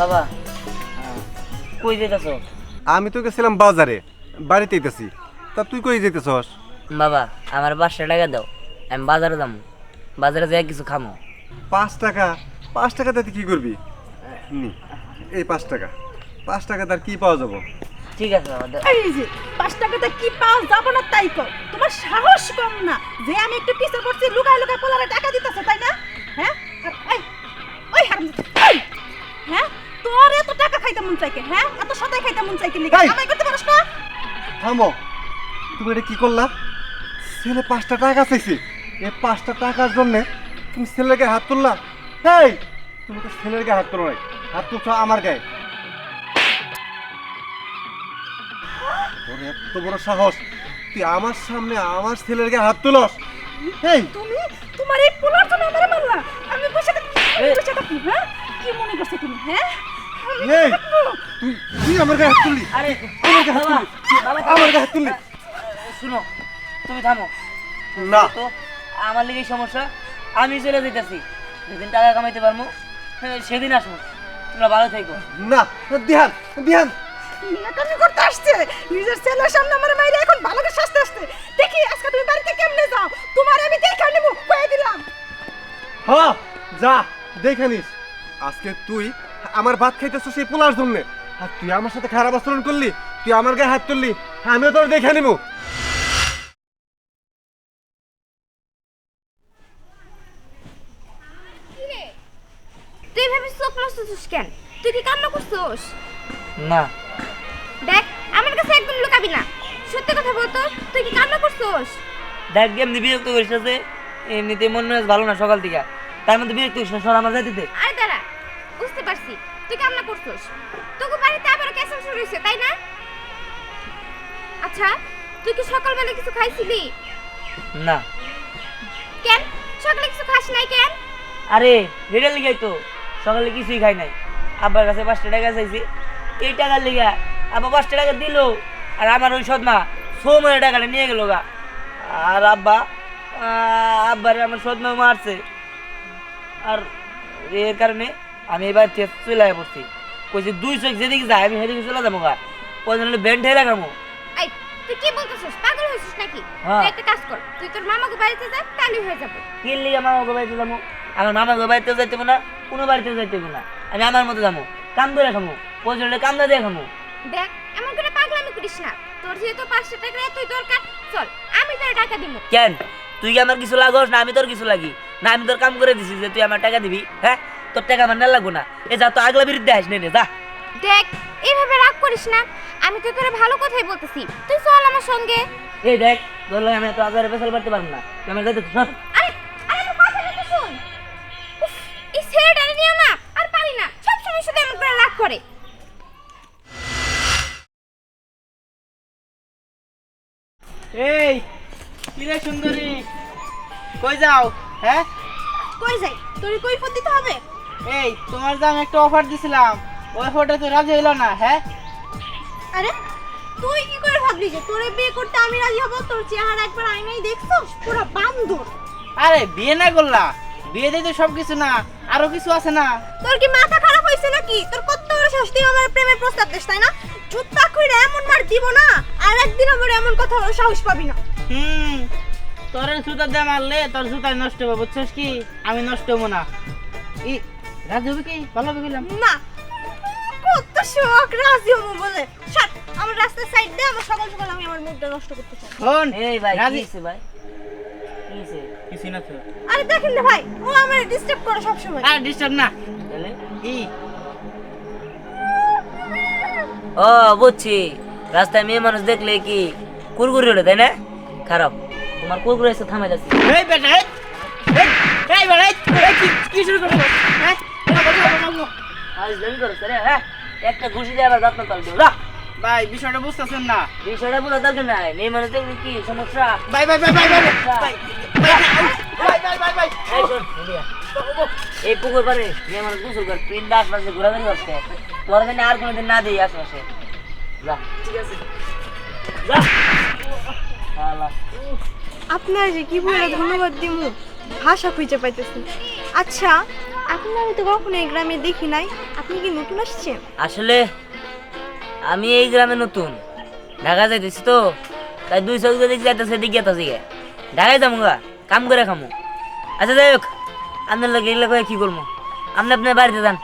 বাবা কই যেতেছ আমি তো গেছিলাম বাজারে বাড়িতে যেতেছি তা তুই কই যেতেছস বাবা আমার পাঁচশো টাকা দাও আমি বাজারে যাব বাজারে যাই কিছু খামো। পাঁচ টাকা? পাঁচ টাকা তাতে কি করবি? নি, এই পাঁচ টাকা। পাঁচ টাকা তার কি পাওয়া যাব? ঠিক আছে বাবা দাও। এই যে পাঁচ টাকাটা কি পাওয়া যাব না তাই কর তোমার সাহস কম না যে আমি একটু পিছে পড়ছি লুকায় লুকায় পোলারে টাকা দিতেছে তাই না? হ্যাঁ? আর এই ওই হারাম এই! হ্যাঁ? তোর এত টাকা খাইতে মন চাইকে হ্যাঁ? এত সদাই খাইতে মন চাইকে লিখে! আমায় করতে পারছ না? থামো। তুমি এটা কি করলা? ছেলে পাঁচটা টাকা চাইছি। এই পাঁচটা টাকার জন্য তুমি ছেলের গায়ে হাত তুললা? এই! তুমি তো ছেলের গায়ে হাত তুলো নাই। হাত তুলছো আমার গায়ে। তোর এত বড় সাহস। তুই আমার সামনে আমার ছেলের গায়ে হাত তুলস। এই! তুমি? তোমার এই পোলার জন্য আমারে মারলা। আমি বসে থাকি! বসে থাকি হ্যাঁ? কি মনে করছ তুমি হ্যাঁ? এই! তুই তুই আমার গায়ে হাত তুললি। আরে আমার গায়ে হাত তুললি। আমার গায়ে হাত তুললি। শুনো তুমি থামো। না। তো আমার লিগে সমস্যা আমি চলে যেতেছি যেদিন টাকা কামাইতে পারব হ্যাঁ, সেদিন আসব। তোমরা ভালো থেকো। না দিহান দিহান মিয়াকামি করতে আসছে। নিজের ছেলের সামনে আমার মাইরে এখন ভালো করে শাস্তি আসছে দেখি আজকে তুমি বাড়িতে কেমনে যাও? তোমার আমি দেখে নেব কয়ে দিলাম। হ্যাঁ যা দেখে নিস। আজকে তুই আমার ভাত খাইতেছ সেই পোলার জন্য। আর তুই আমার সাথে খারাপ আচরণ করলি তুই আমার গায়ে হাত তুললি আমিও তোর দেখে নিবো তুই এভাবে চোখ নষ্ট কেন? তুই কি কান্না করছোস? না। দেখ আমার কাছে একদম লুকাবি না। সত্যি কথা বলতো তুই কি কান্না করছোস? দেখ এমনি বিরক্ত করিস যে এমনিতে মন মেজাজ ভালো না সকাল থেকে। তার মধ্যে বিরক্ত করিস না সর আমার যাইতে আরে দাঁড়া বুঝতে পারছি। তুই কান্না করছোস? তোকে বাড়িতে আবার কেসন শুরু হয়েছে তাই না? আচ্ছা তুই কি সকালবেলা কিছু খাইছিলি? না। কেন? সকালে কিছু খাস নাই কেন? আরে রেডেল লিগাই তো সকালে কিছুই খাই নাই। আব্বার কাছে পাঁচটা টাকা চাইছি এই টাকার লিগা আব্বা পাঁচটা টাকা দিল আর আমার ওই সদমা সৌমের টাকাটা নিয়ে গেল গা। আর আব্বা আব্বারে আমার সদমা মারছে। আর এর কারণে আমি এবার থেকে চলে আয় পড়ছি কইছি দুই চোখ যেদিকে যায় আমি সেদিকে চলে যাব গা। প্রয়োজন হলে ব্যান্ড ঠেলে রাখামো এই তুই কি বলতেছিস? পাগল হয়েছিস নাকি। তুই একটা কাজ কর তুই তোর মামাকে বাড়িতে যা তাহলে হয়ে যাবে। কি লিগে আমার বাড়িতে যাব? আমার মামাকে বাড়িতেও যাইতে না কোনো বাড়িতেও যাইতে না। আমি আমার মতো যাব। কাম করে খামো প্রয়োজন কাম না দিয়ে খামো দেখ এমন করে পাগলামি করিস না। তোর যেহেতু পাঁচশো টাকা এতই দরকার চল আমি তোর টাকা দিব কেন? তুই কি আমার কিছু লাগস? না আমি তোর কিছু লাগি। না আমি তোর কাম করে দিছি যে তুই আমার টাকা দিবি হ্যাঁ? তোর টাকা আমার না লাগবো না। এ যা তো আগলা বিরুদ্ধে আসনে নে যা। দেখ এইভাবে রাগ করিস না। আমি তো তোরে ভালো কথাই বলতেছি। তুই চল আমার সঙ্গে। এই দেখ তোর আমি এত আজারে পেছাল পারতে পারব না। আরে আরে আমার কথাটা তো শোন। উফ, এই ছেলেটারে নিও না আর পারি না। সব সময় শুধু এমন করে রাগ করে। এই কিরে সুন্দরী? কই যাও হ্যাঁ? কই যাই? তোর কই ফোন দিতে হবে? এই তোমার আমি একটা অফার দিছিলাম ওই অফারটা তো রাজি হইল না হ্যাঁ? আরে তুই কি করে ভাবলি যে তোরে বিয়ে করতে আমি রাজি হব? তোর চেহারা একবার আয়নায় দেখছ? পুরো বান্দর। আরে বিয়ে না করলা। বিয়ে দিতে সব কিছু না আরও কিছু আছে না। তোর কি মাথা খারাপ হয়েছে নাকি? তোর কত বড় তুই আমার প্রেমের প্রস্তাব দিস তাই না? জুতা কইরা এমন মার দিব না আর একদিন আমার এমন কথা সাহস পাবি না। হুম তোর জুতা দিয়ে মারলে তোর জুতা নষ্ট হবে বুঝছিস কি? আমি নষ্ট হব না। ই রাজি হবে কি? ভালো হবে গেলাম। না কত শখ রাজি হব বলে। ছাড় আমার রাস্তার সাইড দে আমার সকাল সকাল আমি আমার মুডটা নষ্ট করতে চাই। শোন এই ভাই কি রাজি হইছে ভাই? কি হইছে? কিছু না তো। আরে দেখেন না ভাই ও আমার ডিস্টার্ব করে সব সময় আর ডিস্টার্ব না। তাহলে? ই ও বুঝছি। রাস্তায় মেয়ে মানুষ দেখলে কি কুরকুরি ওঠে তাই না? খারাপ। তোমার কুরকুরি এসে থামাই যাচ্ছে। এই বেটা এই বেটা এই, এই, কি কি শুরু করছ হ্যাঁ? একটা ভাই বিষয়টা বুঝতেছেন না বিষয়টা বোঝা দরকার নাই মেয়ে কি সমস্যা ভাই ভাই ভাই ভাই ভাই এই পুকুর পারে মেয়ে মানে গোসল করে পিন্ডা আশপাশে করছে তোর দিনে আর কোনোদিন না দিই আশপাশে যা ঠিক আছে যা আপনার যে কি বলে ধন্যবাদ দিমু ভাষা খুঁজে পাইতেছি আচ্ছা আপনি আমি তো কখনো এই গ্রামে দেখি নাই। আপনি কি নতুন আসছেন? আসলে আমি এই গ্রামে নতুন। ঢাকা যাইতেছি তো তাই দুই চোখ যদি যাইতেছে দিকে গেতেছি গে ঢাকায় যাব গা কাম করে খামো। আচ্ছা যাই হোক আপনার লোক এগুলো কয়ে কি করব আপনি আপনার বাড়িতে যান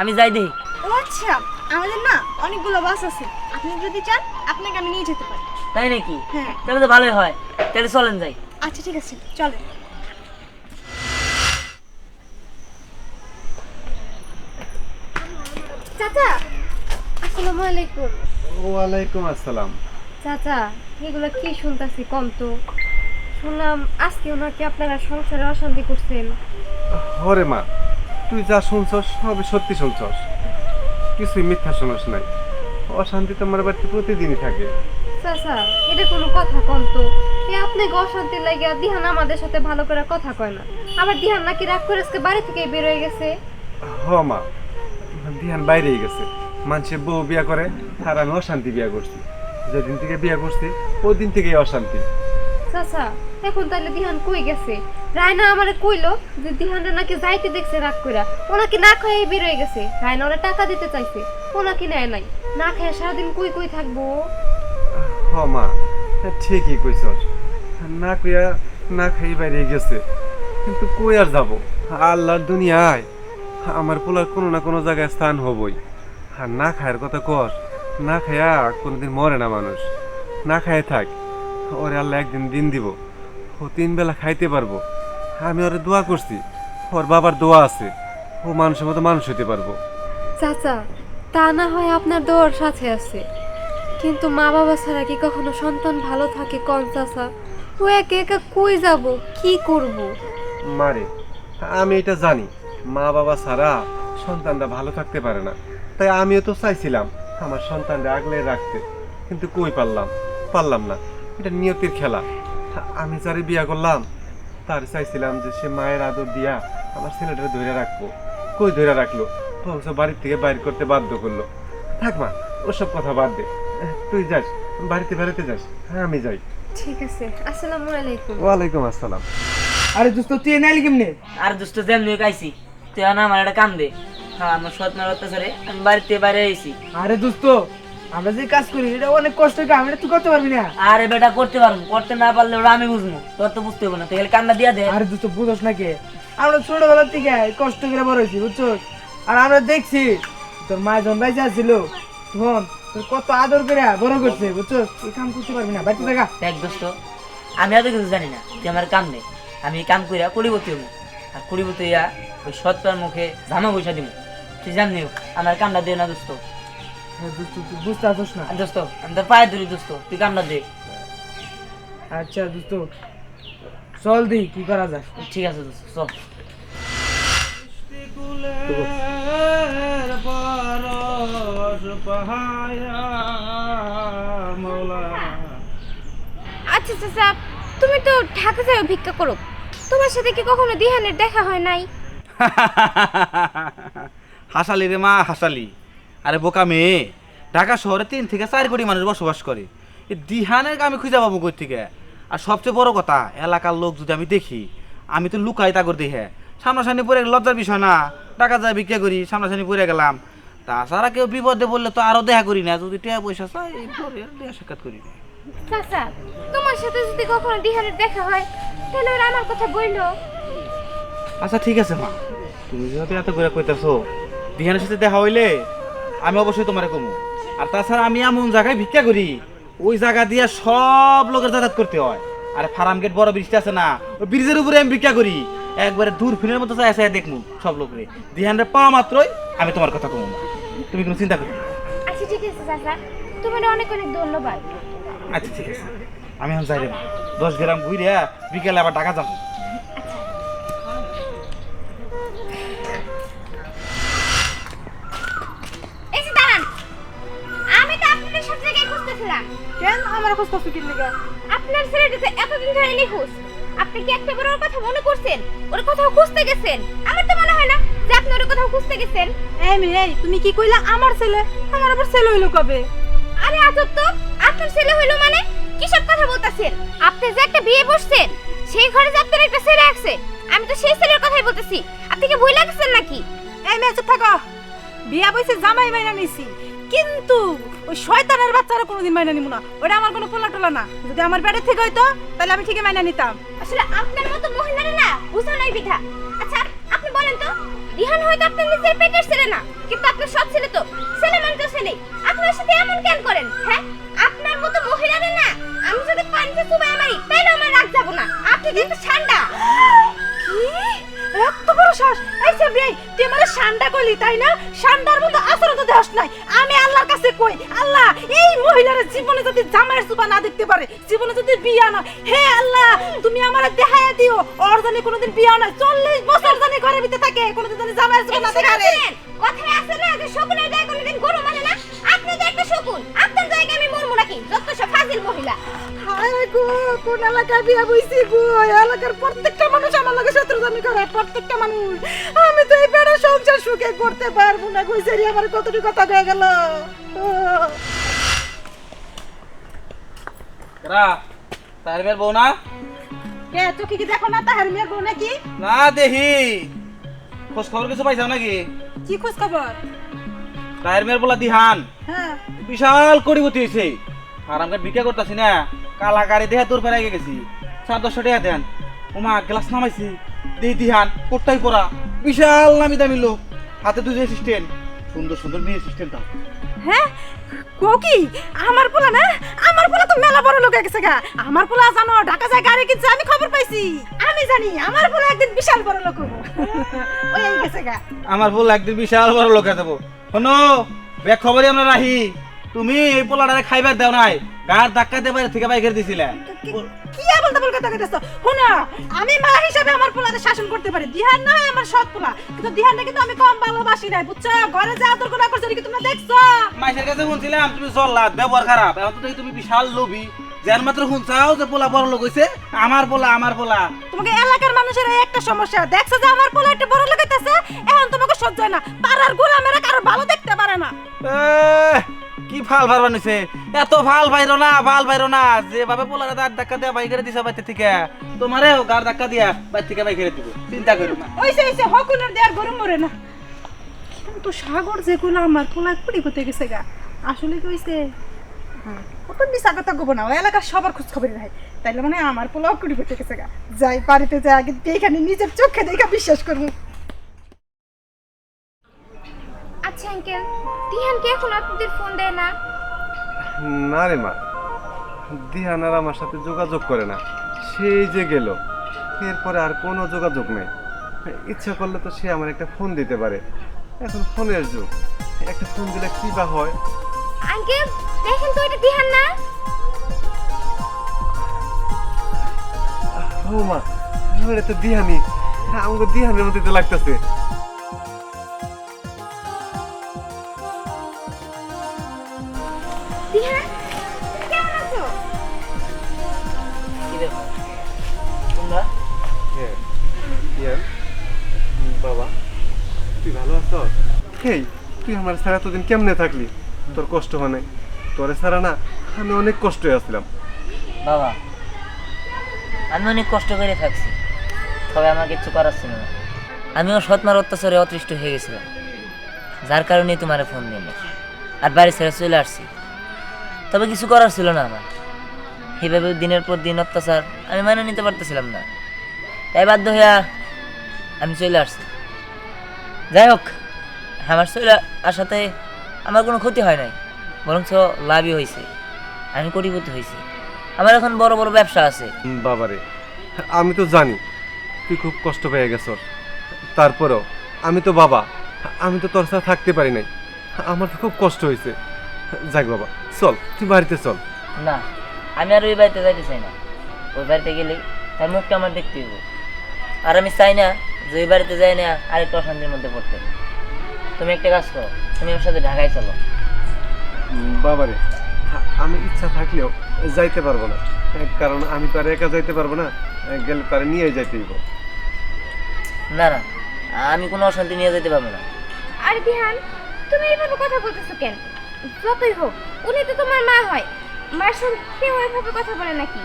আমি যাই দেখি। ও আচ্ছা আমাদের না অনেকগুলো বাস আছে। আপনি যদি চান আপনাকে আমি নিয়ে যেতে পারি। তাই নাকি? হ্যাঁ। তাহলে তো ভালোই হয়। তাহলে চলেন যাই। আচ্ছা ঠিক আছে চলো চাচা আসসালামু আলাইকুম। ওয়ালাইকুম আসসালাম। চাচা এগুলো কি শুনতাছি কম তো? শুনলাম আজকে ওনাকে আপনারা সংসারে অশান্তি করছেন। হরে মা তুই যা শুনছস সবই সত্যি শুনছস। কিছুই মিথ্যা শুনস নাই। অশান্তি তোমার বাড়িতে প্রতিদিনই থাকে। চাচা এটা কোনো কথা কম তো। এ আপনাকে অশান্তি লাগে দিহান আমাদের সাথে ভালো করে কথা কয় না। আবার দিহান নাকি রাগ করে আজকে বাড়ি থেকে বের হয়ে গেছে। হ মা ধ্যান বাইরেই গেছে। মানুষের বউ বিয়া করে আর আমি অশান্তি বিয়া করছি। যেদিন থেকে বিয়া করছি ওই দিন থেকেই অশান্তি। চাচা এখন তাহলে দিহান কই গেছে? রায়না আমারে কইলো যে দিহানটা নাকি যাইতে দেখছে রাগ কইরা। ওনাকে না খাইয়ে বের হয়ে গেছে। রায়না ওরা টাকা দিতে চাইছে ওনাকে নেয় নাই। না খেয়ে সারাদিন কই কই থাকব? হ মা ঠিকই কইছস। না কইয়া না খাই বাইরে গেছে। কিন্তু কই আর যাব? আল্লাহর দুনিয়ায়। আমার পোলার কোনো না কোনো জায়গায় স্থান হবই। আর না খায়ের কথা কর না খায়া কোনোদিন মরে না মানুষ। না খায় থাক ওরে আল্লাহ একদিন দিন দিব। ও তিন বেলা খাইতে পারব। আমি ওরে দোয়া করছি ওর বাবার দোয়া আছে। ও মানুষের মতো মানুষ হইতে পারব। চাচা তা না হয় আপনার দোয়ার সাথে আছে। কিন্তু মা বাবা ছাড়া কি কখনো সন্তান ভালো থাকে কন চাচা? ও একা একা কই যাব? কি করব? মারে আমি এটা জানি। মা বাবা ছাড়া সন্তানরা ভালো থাকতে পারে না। তাই আমিও তো চাইছিলাম আমার সন্তানরা আগলে রাখতে কিন্তু কই পারলাম? পারলাম না। এটা নিয়তির খেলা। আমি যারে বিয়া করলাম তার চাইছিলাম যে সে মায়ের আদর দিয়া আমার ছেলেটা ধরে রাখব। কই ধরে রাখল? বংশ বাড়ির থেকে বাইর করতে বাধ্য করল। থাক মা ওসব কথা বাদ দে। তুই যাস বাড়িতে বেড়াতে যাস। হ্যাঁ আমি যাই। ঠিক আছে আসসালামু আলাইকুম। ওয়ালাইকুম আসসালাম। আরে দোস্ত তুই নাইলি কেমনে? আর দুষ্ট যেমনি গাইছি তুই না আমার একটা কাম দে। হ্যাঁ আমার সৎ মার অত্যাচারে আমি বাড়িতে বাইরে আইছি। আরে দোস্ত আমরা যে কাজ করি এটা অনেক কষ্ট কাম এটা তুই করতে পারবি না। আরে বেটা করতে পারব করতে না পারলে ওরা আমি বুঝব তোর তো বুঝতে হবে না তুই কান্না দিয়া দে। আরে দোস্ত বুঝোস না কে? আমরা ছোটবেলার থেকে কষ্ট করে বড় হয়েছি বুঝছ আর আমরা দেখছি তোর মা যখন বাইজা ছিল তখন তোর কত আদর করে বড় করছে বুঝছ এই কাম করতে পারবি না বাড়িতে থাকা। দেখ দোস্ত আমি এত কিছু জানি না তুই আমার কাম দে। আমি এই কাম কইরা কুড়িবতী হব। আর কুড়িবতী হইয়া ওই সৎপার মুখে ধামা পয়সা দিব তুই জানি আমার কামটা দে না দোস্ত। হ্যাঁ, দোস্ত বুঝতে পারছিস না। দোস্ত আমি তোর পায়ে ধরি দোস্ত তুই কামটা দে। আচ্ছা দোস্ত চল দি কি করা যায়? ঠিক আছে দোস্ত চল। আচ্ছা চাচা তুমি তো ঢাকা যাও ভিক্ষা করো। তোমার সাথে কি কখনো দিহানের দেখা হয় নাই? হাসালি রে মা, হাসালি। আরে বোকা মেয়ে, ঢাকা শহরে তিন থেকে চার কোটি মানুষ বসবাস করে। এই দিহানের আমি খুঁজে পাবো কই থেকে আর সবচেয়ে বড় কথা, এলাকার লোক যদি আমি দেখি, আমি তো লুকাই তাগর দেখে সামনাসামনি গেলে লজ্জার বিষয় না। টাকা যায় ভিক্ষা করি? সামনাসামনি পড়ে গেলাম। তাছাড়া কেউ বিপদে বললে তো আরও দেখা করি না। যদি টাকা পয়সা চাই পরে সাক্ষাৎ করি না। তোমার সাথে যদি কখনো দিহানের দেখা হয়, তাহলে আমার কথা বলল। আচ্ছা ঠিক আছে মা। তুমি যেহেতু এত করে কইতাছো দিহানের সাথে দেখা হইলে আমি অবশ্যই তোমারে কমু। আর তাছাড়া আমি এমন জায়গায় ভিক্ষা করি ওই জায়গা দিয়ে সব লোকের যাতায়াত করতে হয়। আর ফার্ম গেট বড় ব্রিজটা আছে না ওই ব্রিজের উপরে আমি ভিক্ষা করি। একবারে দূর ফিনের মতো চাই চাই দেখমু সব লোকরে। দিহানরে পাওয়া মাত্রই আমি তোমার কথা কমু না। তুমি কোনো চিন্তা করো আচ্ছা ঠিক আছে চাচা। তোমার অনেক অনেক ধন্যবাদ। আচ্ছা ঠিক আছে। আমি এখন যাই রে দশ গ্রাম ঘুরে বিকেলে আবার টাকা যাব। কেন আমার খোঁজ করছ কি লিগা? আপনার ছেলেটা তো এতদিন ধরে নিখোঁজ। আপনি কি একটা ওর কথা মনে করছেন? ওর কোথাও খুঁজতে গেছেন? আমার তো মনে হয় না যে আপনি ওর কোথাও খুঁজতে গেছেন। এই মেয়ে এই তুমি কি কইলা আমার ছেলে? আমার আবার ছেলে হইল কবে? আরে আজব তো! আপনার ছেলে হইল মানে? কিসব কথা বলতাছেন? আপনি যে একটা বিয়ে বসছেন সেই ঘরে যে আপনার একটা ছেলে আছে আমি তো সেই ছেলের কথাই বলতেছি। আপনি কি ভুল লাগছেন নাকি? এই মেয়ে চুপ থাকো। বিয়া বইছে জামাই মাইনা নিছি। কিন্তু ওই শয়তানের বাচ্চারা কোনোদিন মাইনা নিব না। ওটা আমার কোনো পোলা টোলা না। যদি আমার বেড়ে থেকে হইতো, তাহলে আমি ঠিকই মাইনা নিতাম। আসলে আপনার মতো মহিলারা না, বুঝা নাই বিধা আচ্ছা আপনি বলেন তো, রিহান হয়তো আপনার নিজের পেটের ছেলে না, কিন্তু আপনার সৎ ছেলে তো, ছেলে মানে তো ছেলে। আপনার সাথে এমন কেন করেন হ্যাঁ? আপনার মতো মহিলারা না, আমি যদি পানিতে চুবাই মারি তাহলে আমার রাগ যাব না। আপনি কিন্তু এই সে তুই আমার শান্ডা কইলি তাই না? শান্ডার মতো আচরণ তো দেহস নাই। আমি আল্লাহর কাছে কই আল্লাহ এই মহিলার জীবনে যদি জামাইয়ের সুবা না দেখতে পারে জীবনে যদি বিয়া না হে আল্লাহ তুমি আমারে দেখায়া দিও ওর জানি কোনোদিন বিয়া না চল্লিশ বছর জানি ঘরে ভিতরে থাকে কোনোদিন জানি জামাইয়ের সুবা না দেখা কথায় আছে না যে শকুনের গায়ে কোনোদিন গরু শকুন আপনার জায়গায় আমি মরমু নাকি? যত সব ফাজিল মহিলা। হায় গো কোন এলাকায় বিয়া বইছি গো? এলাকার প্রত্যেকটা মানুষ আমার লগে শত্রুতামি করে প্রত্যেকটা মানুষ। আমি তো এই বেড়া সংসার সুখে করতে পারব না কইছে রে আমার কতটি কথা হয়ে গেল? রা তার মেয়ের বউ না? কে চোখে কি দেখো না তাহার মেয়ের বউ নাকি? না দেখি খোঁজ খবর কিছু পাইছাও নাকি? কি খোঁজ খবর? মেয়ের বলা দিহান। হ্যাঁ। বিশাল কড়িবতি হয়েছে আর ভিক্ষা করতেছি না কালাকারি দেহে তোর ফেরাই গেছি। চার দশশো টাকা দেন। ওমা গ্লাস নামাইছি। দেই দিহান কোটটাই পরা। বিশাল নামি দামি লোক। হাতে দুই অ্যাসিস্ট্যান্ট সুন্দর সুন্দর মেয়ে অ্যাসিস্ট্যান্ট দাও। হ্যাঁ? কোকি আমার পোলা না? আমার পোলা তো মেলা বড় লোক হয়ে গেছে গা। আমার পোলা জানো ঢাকা যায় গাড়ি কিনছে আমি খবর পাইছি। আমি জানি আমার পোলা একদিন বিশাল বড় লোক হব ওই গেছে গা। আমার বল একদিন বিশাল বড় লোক দেবো শোনো বেগ খবরই আমরা রাহি তুমি এই পোলাটারে খাইবার দেও নাই গার ধাক্কা দিয়ে বাইরে থেকে বাইকের দিছিলে। কি- বলতে বল কথা কইতেছ? শোনো আমি মা হিসাবে আমার পোলারে শাসন করতে পারি। দিহান না আমার সৎ পোলা। কিন্তু দিহানটা কিন্তু আমি কম ভালোবাসি নাই বুঝছ? ঘরে যে আদর করা করছে কি তোমরা দেখছ? মাইসের কাছে শুনছিলাম তুমি জল্লাদ ব্যবহার খারাপ। এখন তো তুমি বিশাল লোভী। যার মাত্র শুনছাও যে পোলা বড় লোক হইছে আমার পোলা আমার পোলা। তোমাকে এলাকার মানুষের এই একটা সমস্যা। দেখছ যে আমার পোলা একটা বড় লোক হইতাছে? এখন তোমাকে সহ্য হয় না। পাড়ার গোলামেরা কারও ভালো দেখতে পারে না। কি ফাল ভার বানিছে? এত ফাল ভাইরো না ফাল ভাইরো না। যেভাবে পোলারে দাঁত ধাক্কা দিয়ে বাইকের দিছে বাইতে থেকে তোমারেও গার ধাক্কা দিয়া বাইর থেকে বাইকের দিব। চিন্তা করো না। ওইসে ওইসে হকুনের দেয়ার গরম মরে না। কিন্তু সাগর যেগুলো আমার পোলা কুড়ি গেছে গা? আসলে কি হইছে? হ্যাঁ। অত মিশা কথা কব না ওই এলাকার সবার খোঁজ খবর নাই তাইলে মানে আমার পোলাও কুড়ি করতে গেছে গা। যাই বাড়িতে যাই আগে এখানে নিজের চোখে দেখা বিশ্বাস করব। আচ্ছা আঙ্কেল দিহান কি এখন আপনাদের ফোন দেয় না? না রে মা দিহান আর আমার সাথে যোগাযোগ করে না। সেই যে গেল এরপরে আর কোনো যোগাযোগ নেই। ইচ্ছা করলে তো সে আমার একটা ফোন দিতে পারে। এখন ফোনের যুগ একটা ফোন দিলে কি বা হয়? আঙ্কেল দেখেন তো এটা দিহান না? ও মা এটা তো দিহানি। আমাকে দিহানের মধ্যে তো লাগতেছে। হ্যাঁ বাবা? তুই ভালো আছো হেই তুই আমার ছাড়া এতদিন কেমনে থাকলি? তোর কষ্ট হয় নাই। তোরে ছাড়া না, আমি অনেক কষ্টে আসলাম বাবা, আমি অনেক কষ্ট করে থাকছি। তবে আমার কিচ্ছু করার ছিল না। আমিও সৎমার অত্যাচারে অতৃষ্ট হয়ে গেছিলাম। যার কারণে তোমার ফোন দিল আর বাড়ি ছেড়ে চলে আসছি। তবে কিছু করার ছিল না আমার। এইভাবে দিনের পর দিন অত্যাচার আমি মানে নিতে পারতেছিলাম না। তাই বাধ্য হইয়া আমি চলে আসছি। যাই হোক, আমার চলে আসাতে আমার কোনো ক্ষতি হয় নাই বরঞ্চ লাভই হয়েছে আমি কোটিপতি হয়েছি আমার এখন বড় বড় ব্যবসা আছে। বাবারে আমি তো জানি তুই খুব কষ্ট পেয়ে গেছ। তারপরেও আমি তো বাবা আমি তো তোর সাথে থাকতে পারি নাই। আমার তো খুব কষ্ট হয়েছে যাক বাবা চল তুই বাড়িতে চল। না আমি আর ওই বাড়িতে যাইতে চাই না। ওই বাড়িতে গেলে তার মুখটা আমার দেখতে হইব। আর আমি চাই না যে ওই বাড়িতে যাই না আরেকটা অশান্তির মধ্যে পড়তে। তুমি একটা কাজ করো তুমি ওর সাথে ঢাকায় চলো। বাবারে আমি ইচ্ছা থাকলেও যাইতে পারব না। কারণ আমি তো আর একা যাইতে পারব না গেলে তার নিয়ে যাইতে হইব। না না আমি কোনো অশান্তি নিয়ে যেতে পারব না। আরে দিহান তুমি এইভাবে কথা বলতেছো কেন? যতই হোক উনি তো তোমার মা হয়। মার সঙ্গে কেউ এভাবে কথা বলে নাকি?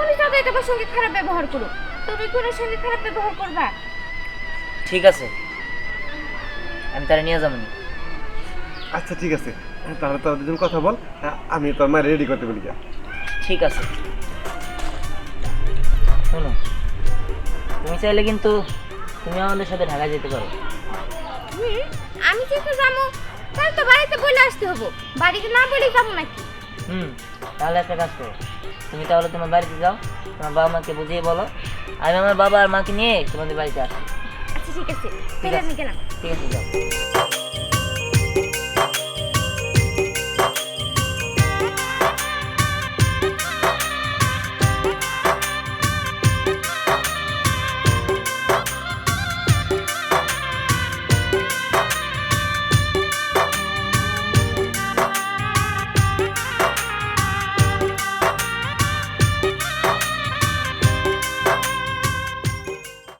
উনি যতই তোমার সঙ্গে খারাপ ব্যবহার করুক। তুমি কোনো সঙ্গে খারাপ ব্যবহার করবা? ঠিক আছে আমি তারা নিয়ে যাব আচ্ছা ঠিক আছে। তাহলে তোর দুজন কথা বল হ্যাঁ, আমি তোর মা রেডি করতে বলি যা। ঠিক আছে। শোনো তুমি চাইলে কিন্তু তুমি আমাদের সাথে ঢাকা যেতে পারো। আমি যেহেতু যাব তাহলে তো বাড়িতে বলে আসতে হব। বাড়িতে না বলে যাব নাকি? হুম তাহলে একটা কাজ করো। তুমি তাহলে তোমার বাড়িতে যাও তোমার বাবা মাকে বুঝিয়ে বলো। আমি আমার বাবা আর মাকে নিয়ে তোমাদের বাড়িতে আসি। আচ্ছা ঠিক আছে তাহলে আমি গেলাম ঠিক আছে যাও